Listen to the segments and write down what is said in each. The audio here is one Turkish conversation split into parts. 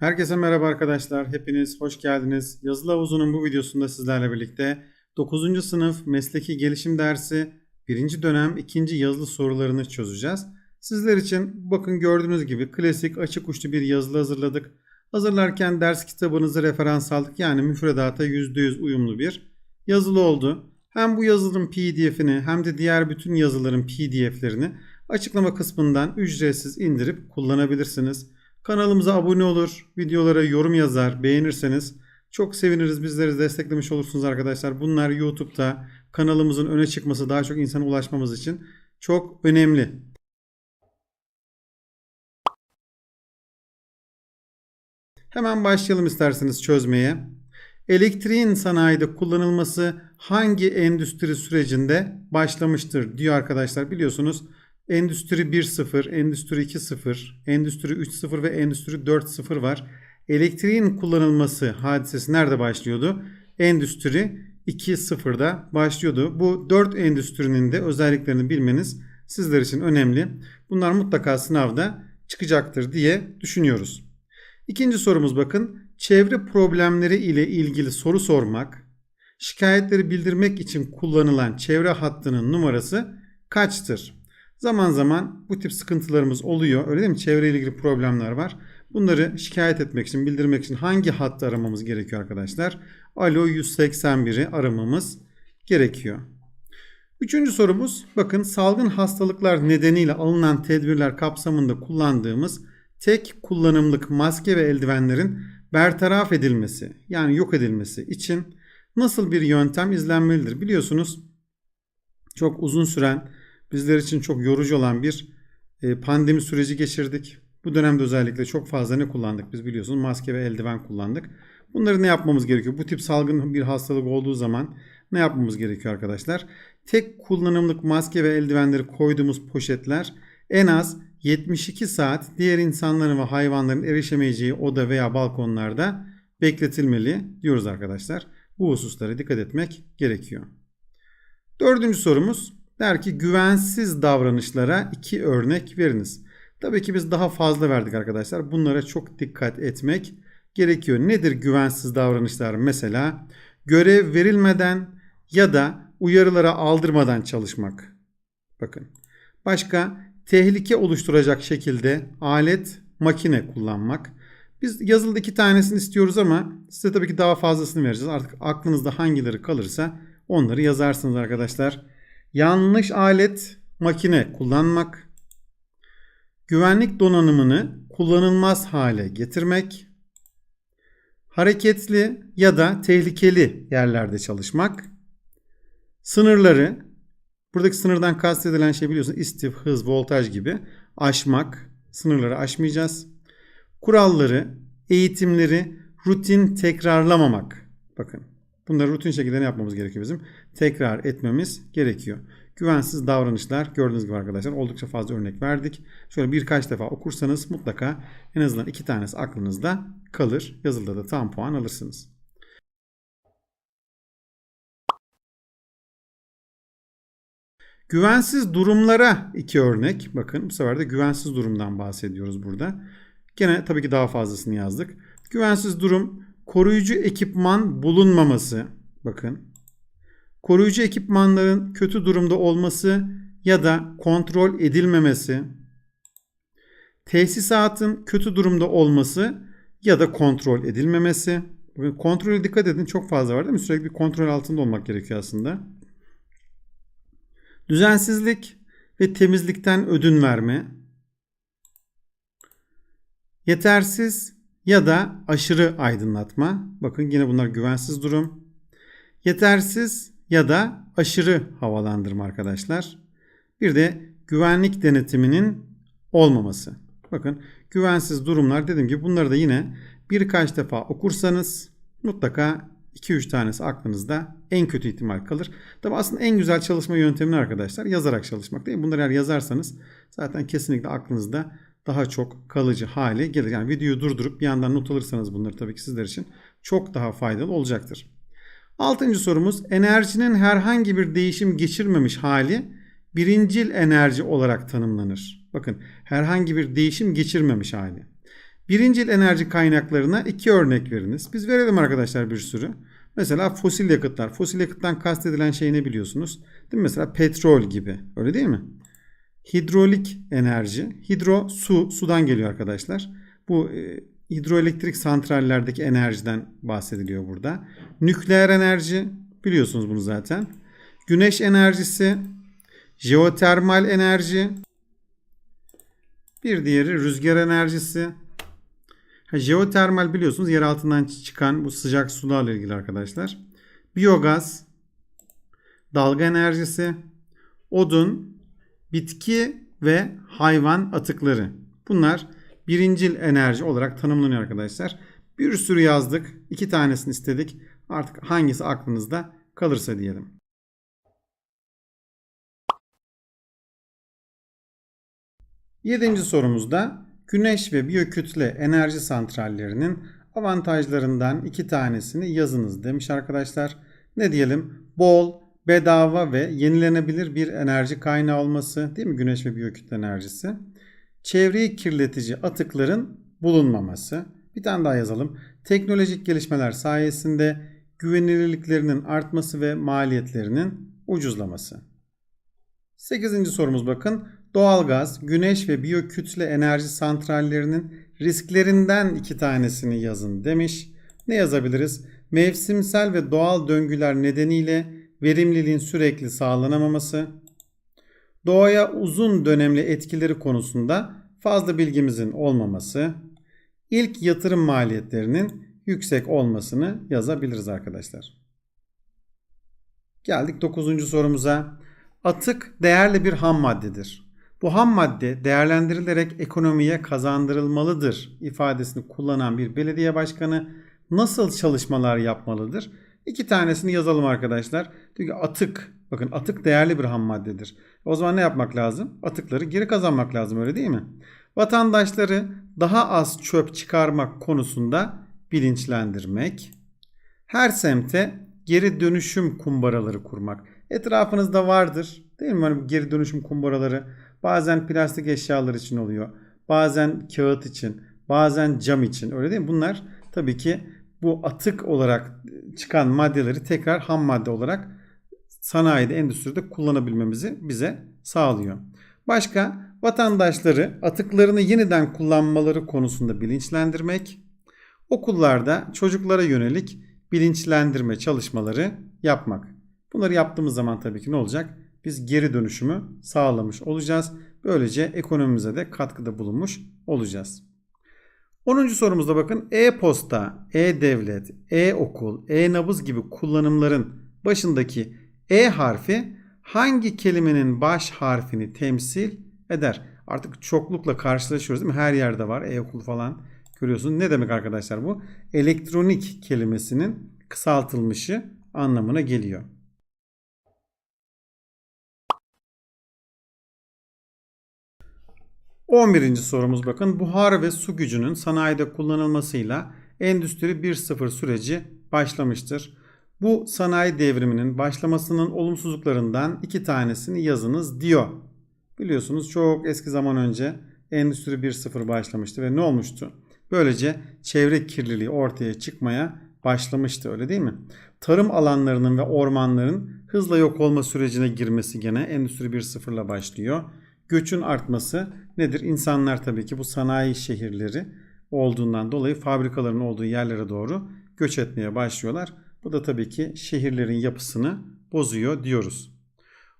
Herkese merhaba arkadaşlar. Hepiniz hoş geldiniz. Yazılı havuzunun bu videosunda sizlerle birlikte 9. sınıf mesleki gelişim dersi 1. dönem 2. yazılı sorularını çözeceğiz. Sizler için bakın gördüğünüz gibi klasik açık uçlu bir yazılı hazırladık. Hazırlarken ders kitabınızı referans aldık. Yani müfredata %100 uyumlu bir yazılı oldu. Hem bu yazılının pdf'ini hem de diğer bütün yazıların pdf'lerini açıklama kısmından ücretsiz indirip kullanabilirsiniz. Kanalımıza abone olur, videolara yorum yazar, beğenirseniz çok seviniriz. Bizleri desteklemiş olursunuz arkadaşlar. Bunlar YouTube'da kanalımızın öne çıkması, daha çok insana ulaşmamız için çok önemli. Hemen başlayalım isterseniz çözmeye. Elektriğin sanayide kullanılması hangi endüstri sürecinde başlamıştır diyor arkadaşlar. Biliyorsunuz Endüstri 1.0, Endüstri 2.0, Endüstri 3.0 ve Endüstri 4.0 var. Elektriğin kullanılması hadisesi nerede başlıyordu? Endüstri 2.0'da başlıyordu. Bu 4 endüstrinin de özelliklerini bilmeniz sizler için önemli. Bunlar mutlaka sınavda çıkacaktır diye düşünüyoruz. İkinci sorumuz bakın. Çevre problemleri ile ilgili soru sormak, şikayetleri bildirmek için kullanılan çevre hattının numarası kaçtır? Zaman zaman bu tip sıkıntılarımız oluyor. Öyle değil mi? Çevreyle ilgili problemler var. Bunları şikayet etmek için, bildirmek için hangi hattı aramamız gerekiyor arkadaşlar? Alo 181'i aramamız gerekiyor. Üçüncü sorumuz bakın salgın hastalıklar nedeniyle alınan tedbirler kapsamında kullandığımız tek kullanımlık maske ve eldivenlerin bertaraf edilmesi yani yok edilmesi için nasıl bir yöntem izlenmelidir? Biliyorsunuz çok uzun süren bizler için çok yorucu olan bir e, pandemi süreci geçirdik. Bu dönemde özellikle çok fazla ne kullandık biz biliyorsunuz maske ve eldiven kullandık. Bunları ne yapmamız gerekiyor? Bu tip salgın bir hastalık olduğu zaman ne yapmamız gerekiyor arkadaşlar? Tek kullanımlık maske ve eldivenleri koyduğumuz poşetler en az 72 saat diğer insanların ve hayvanların erişemeyeceği oda veya balkonlarda bekletilmeli diyoruz arkadaşlar. Bu hususlara dikkat etmek gerekiyor. Dördüncü sorumuz der ki güvensiz davranışlara iki örnek veriniz. Tabii ki biz daha fazla verdik arkadaşlar. Bunlara çok dikkat etmek gerekiyor. Nedir güvensiz davranışlar? Mesela görev verilmeden ya da uyarılara aldırmadan çalışmak. Bakın. Başka tehlike oluşturacak şekilde alet, makine kullanmak. Biz yazılıda iki tanesini istiyoruz ama size tabii ki daha fazlasını vereceğiz. Artık aklınızda hangileri kalırsa onları yazarsınız arkadaşlar. Yanlış alet, makine kullanmak. Güvenlik donanımını kullanılmaz hale getirmek. Hareketli ya da tehlikeli yerlerde çalışmak. Sınırları Buradaki sınırdan kastedilen şey biliyorsun istif, hız, voltaj gibi aşmak. Sınırları aşmayacağız. Kuralları, eğitimleri rutin tekrarlamamak. Bakın bunları rutin şekilde ne yapmamız gerekiyor bizim? Tekrar etmemiz gerekiyor. Güvensiz davranışlar gördüğünüz gibi arkadaşlar oldukça fazla örnek verdik. Şöyle birkaç defa okursanız mutlaka en azından iki tanesi aklınızda kalır. Yazılıda da tam puan alırsınız. Güvensiz durumlara iki örnek. Bakın bu sefer de güvensiz durumdan bahsediyoruz burada. Gene tabii ki daha fazlasını yazdık. Güvensiz durum koruyucu ekipman bulunmaması. Bakın. Koruyucu ekipmanların kötü durumda olması ya da kontrol edilmemesi. Tesisatın kötü durumda olması ya da kontrol edilmemesi. Bakın kontrole dikkat edin çok fazla var değil mi? Sürekli bir kontrol altında olmak gerekiyor aslında. Düzensizlik ve temizlikten ödün verme. Yetersiz ya da aşırı aydınlatma. Bakın yine bunlar güvensiz durum. Yetersiz ya da aşırı havalandırma arkadaşlar. Bir de güvenlik denetiminin olmaması. Bakın güvensiz durumlar dediğim gibi bunları da yine birkaç defa okursanız mutlaka 2-3 tanesi aklınızda en kötü ihtimal kalır. Tabi aslında en güzel çalışma yöntemini arkadaşlar yazarak çalışmak değil? Bunları eğer yazarsanız zaten kesinlikle aklınızda daha çok kalıcı hale gelir. Yani videoyu durdurup bir yandan not alırsanız bunları tabii ki sizler için çok daha faydalı olacaktır. Altıncı sorumuz enerjinin herhangi bir değişim geçirmemiş hali birincil enerji olarak tanımlanır. Bakın herhangi bir değişim geçirmemiş hali. Birincil enerji kaynaklarına iki örnek veriniz. Biz verelim arkadaşlar bir sürü. Mesela fosil yakıtlar. Fosil yakıttan kastedilen şey ne biliyorsunuz? Değil mi? Mesela petrol gibi. Öyle değil mi? Hidrolik enerji. Hidro su. Sudan geliyor arkadaşlar. Bu e, hidroelektrik santrallerdeki enerjiden bahsediliyor burada. Nükleer enerji. Biliyorsunuz bunu zaten. Güneş enerjisi. Jeotermal enerji. Bir diğeri rüzgar enerjisi. Ha, jeotermal biliyorsunuz yer altından çıkan bu sıcak sularla ilgili arkadaşlar. Biyogaz, dalga enerjisi, odun, bitki ve hayvan atıkları. Bunlar birincil enerji olarak tanımlanıyor arkadaşlar. Bir sürü yazdık. iki tanesini istedik. Artık hangisi aklınızda kalırsa diyelim. Yedinci sorumuzda güneş ve biyokütle enerji santrallerinin avantajlarından iki tanesini yazınız demiş arkadaşlar. Ne diyelim? Bol, bedava ve yenilenebilir bir enerji kaynağı olması değil mi? Güneş ve biyokütle enerjisi. Çevreyi kirletici atıkların bulunmaması. Bir tane daha yazalım. Teknolojik gelişmeler sayesinde güvenilirliklerinin artması ve maliyetlerinin ucuzlaması. 8. sorumuz bakın. Doğalgaz, güneş ve biyokütle enerji santrallerinin risklerinden iki tanesini yazın demiş. Ne yazabiliriz? Mevsimsel ve doğal döngüler nedeniyle verimliliğin sürekli sağlanamaması, doğaya uzun dönemli etkileri konusunda fazla bilgimizin olmaması, ilk yatırım maliyetlerinin yüksek olmasını yazabiliriz arkadaşlar. Geldik 9. sorumuza. Atık değerli bir ham maddedir. Bu ham madde değerlendirilerek ekonomiye kazandırılmalıdır ifadesini kullanan bir belediye başkanı nasıl çalışmalar yapmalıdır? İki tanesini yazalım arkadaşlar. Çünkü atık, bakın atık değerli bir ham maddedir. O zaman ne yapmak lazım? Atıkları geri kazanmak lazım öyle değil mi? Vatandaşları daha az çöp çıkarmak konusunda bilinçlendirmek. Her semte geri dönüşüm kumbaraları kurmak. Etrafınızda vardır değil mi? Hani geri dönüşüm kumbaraları bazen plastik eşyalar için oluyor. Bazen kağıt için, bazen cam için öyle değil mi? Bunlar tabii ki bu atık olarak çıkan maddeleri tekrar ham madde olarak sanayide, endüstride kullanabilmemizi bize sağlıyor. Başka vatandaşları atıklarını yeniden kullanmaları konusunda bilinçlendirmek, okullarda çocuklara yönelik bilinçlendirme çalışmaları yapmak. Bunları yaptığımız zaman tabii ki ne olacak? Biz geri dönüşümü sağlamış olacağız. Böylece ekonomimize de katkıda bulunmuş olacağız. 10. sorumuzda bakın e-posta, e-devlet, e-okul, e-nabız gibi kullanımların başındaki e harfi hangi kelimenin baş harfini temsil eder? Artık çoklukla karşılaşıyoruz değil mi? Her yerde var e-okul falan görüyorsunuz. Ne demek arkadaşlar bu? Elektronik kelimesinin kısaltılmışı anlamına geliyor. 11. sorumuz bakın. Buhar ve su gücünün sanayide kullanılmasıyla Endüstri 1.0 süreci başlamıştır. Bu sanayi devriminin başlamasının olumsuzluklarından iki tanesini yazınız diyor. Biliyorsunuz çok eski zaman önce Endüstri 1.0 başlamıştı ve ne olmuştu? Böylece çevre kirliliği ortaya çıkmaya başlamıştı öyle değil mi? Tarım alanlarının ve ormanların hızla yok olma sürecine girmesi gene Endüstri 1.0 ile başlıyor göçün artması nedir? İnsanlar tabii ki bu sanayi şehirleri olduğundan dolayı fabrikaların olduğu yerlere doğru göç etmeye başlıyorlar. Bu da tabii ki şehirlerin yapısını bozuyor diyoruz.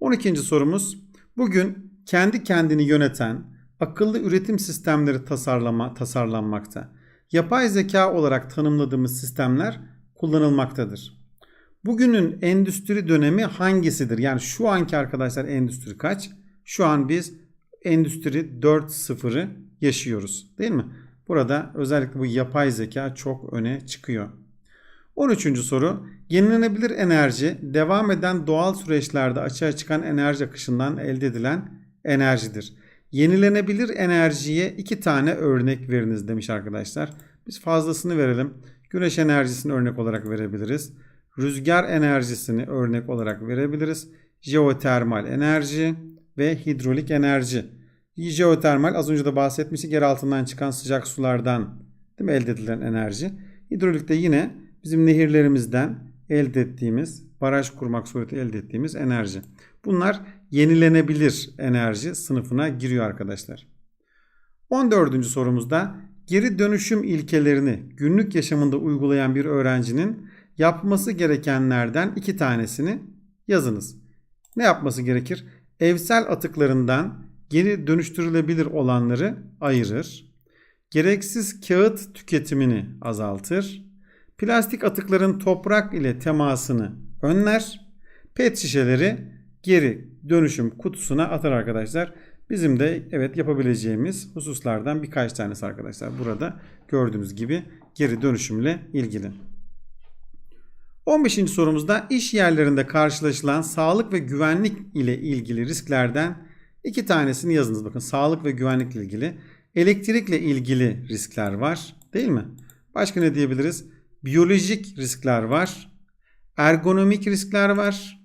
12. sorumuz bugün kendi kendini yöneten akıllı üretim sistemleri tasarlama, tasarlanmakta. Yapay zeka olarak tanımladığımız sistemler kullanılmaktadır. Bugünün endüstri dönemi hangisidir? Yani şu anki arkadaşlar endüstri kaç? Şu an biz Endüstri 4.0'ı yaşıyoruz değil mi? Burada özellikle bu yapay zeka çok öne çıkıyor. 13. soru. Yenilenebilir enerji devam eden doğal süreçlerde açığa çıkan enerji akışından elde edilen enerjidir. Yenilenebilir enerjiye iki tane örnek veriniz demiş arkadaşlar. Biz fazlasını verelim. Güneş enerjisini örnek olarak verebiliriz. Rüzgar enerjisini örnek olarak verebiliriz. Jeotermal enerji, ve hidrolik enerji. Jeotermal az önce de bahsetmiştik yer altından çıkan sıcak sulardan Değil mi? Elde edilen enerji. Hidrolikte yine bizim nehirlerimizden elde ettiğimiz, baraj kurmak suretiyle elde ettiğimiz enerji. Bunlar yenilenebilir enerji sınıfına giriyor arkadaşlar. 14. sorumuzda geri dönüşüm ilkelerini günlük yaşamında uygulayan bir öğrencinin yapması gerekenlerden iki tanesini yazınız. Ne yapması gerekir? Evsel atıklarından geri dönüştürülebilir olanları ayırır. Gereksiz kağıt tüketimini azaltır. Plastik atıkların toprak ile temasını önler. Pet şişeleri geri dönüşüm kutusuna atar arkadaşlar. Bizim de evet yapabileceğimiz hususlardan birkaç tanesi arkadaşlar. Burada gördüğünüz gibi geri dönüşümle ilgili. 15. sorumuzda iş yerlerinde karşılaşılan sağlık ve güvenlik ile ilgili risklerden iki tanesini yazınız. Bakın sağlık ve güvenlikle ilgili. Elektrikle ilgili riskler var değil mi? Başka ne diyebiliriz? Biyolojik riskler var. Ergonomik riskler var.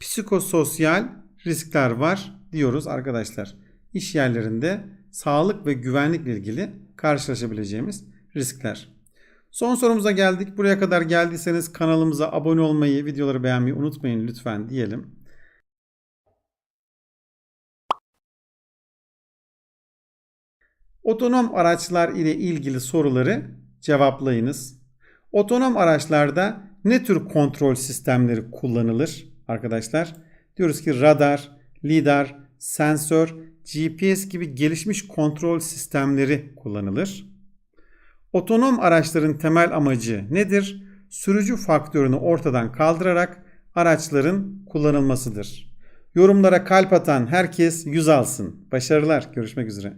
Psikososyal riskler var diyoruz arkadaşlar. İş yerlerinde sağlık ve güvenlikle ilgili karşılaşabileceğimiz riskler. Son sorumuza geldik. Buraya kadar geldiyseniz kanalımıza abone olmayı, videoları beğenmeyi unutmayın lütfen diyelim. Otonom araçlar ile ilgili soruları cevaplayınız. Otonom araçlarda ne tür kontrol sistemleri kullanılır arkadaşlar? Diyoruz ki radar, lidar, sensör, GPS gibi gelişmiş kontrol sistemleri kullanılır. Otonom araçların temel amacı nedir? Sürücü faktörünü ortadan kaldırarak araçların kullanılmasıdır. Yorumlara kalp atan herkes yüz alsın. Başarılar. Görüşmek üzere.